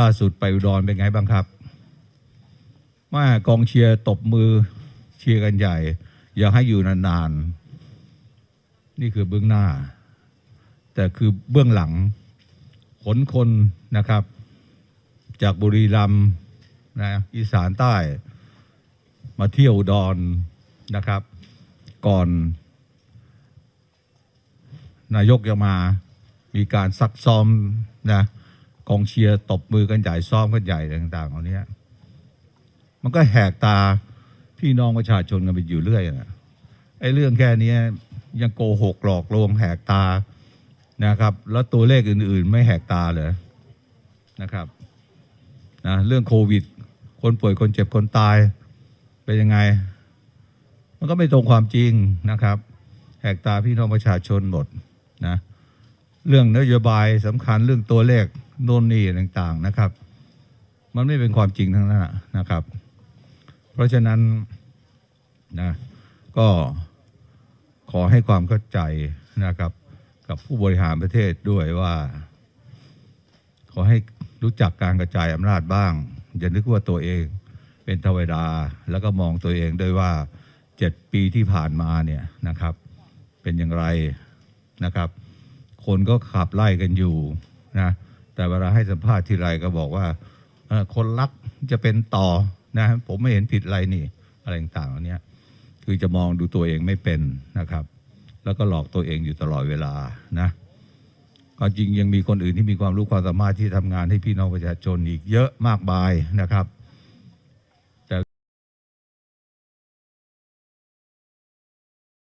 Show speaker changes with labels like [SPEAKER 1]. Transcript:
[SPEAKER 1] ล่าสุดไปอุดรเป็นไงบ้างครับมากองเชียร์ตบมือเชียร์กันใหญ่ อยากให้อยู่นานๆ นี่คือเบื้องหน้า แต่คือเบื้องหลังขนคนนะครับ จากบุรีรัมย์นะอีสานใต้มาเที่ยวดอุดรนะครับ ก่อน นายกจะมามีการซักซ้อมนะ กองเชียร์ตบมือกันใหญ่ซ้อมกันใหญ่อะไรต่างๆเหล่านี้มันก็แหกตาพี่น้องประชาชนกันไปอยู่เรื่อยนะไอ้เรื่องแค่นี้ยยังโกหกหลอกลวงแหกตานะครับ แล้วตัวเลขอื่นๆ ไม่แหกตาเลยนะครับนะเรื่องโควิด คนป่วยคนเจ็บคนตายเป็นยังไง มันก็ไม่ตรงความจริงนะครับ แหกตาพี่น้องประชาชนหมดนะเรื่องนโยบายสำคัญเรื่องตัวเลข โน่นนี่ต่างๆนะครับ มันไม่เป็นความจริงทั้งนั้นนะครับ เพราะฉะนั้นนะก็ขอให้ความเข้าใจนะครับ กับผู้บริหารประเทศด้วยว่า ขอให้รู้จักการกระจายอำนาจบ้าง อย่านึกว่าตัวเองเป็นเทวดา แล้วก็มองตัวเองด้วยว่าเจ็ดปีที่ผ่านมาเนี่ยนะครับ เป็นอย่างไรนะครับ คนก็ขับไล่กันอยู่นะ แต่เวลาให้สัมภาษณ์ทีไรก็บอกว่าคนรักจะเป็นต่อนะผมไม่เห็นผิดอะไรนี่ อะไรต่างๆเหล่านี้คือจะมองดูตัวเองไม่เป็นนะครับ แล้วก็หลอกตัวเองอยู่ตลอดเวลานะก็จริงยังมีคนอื่นที่มีความรู้ความสามารถที่ทำงานให้พี่น้องประชาชนอีกเยอะมากมายนะครับ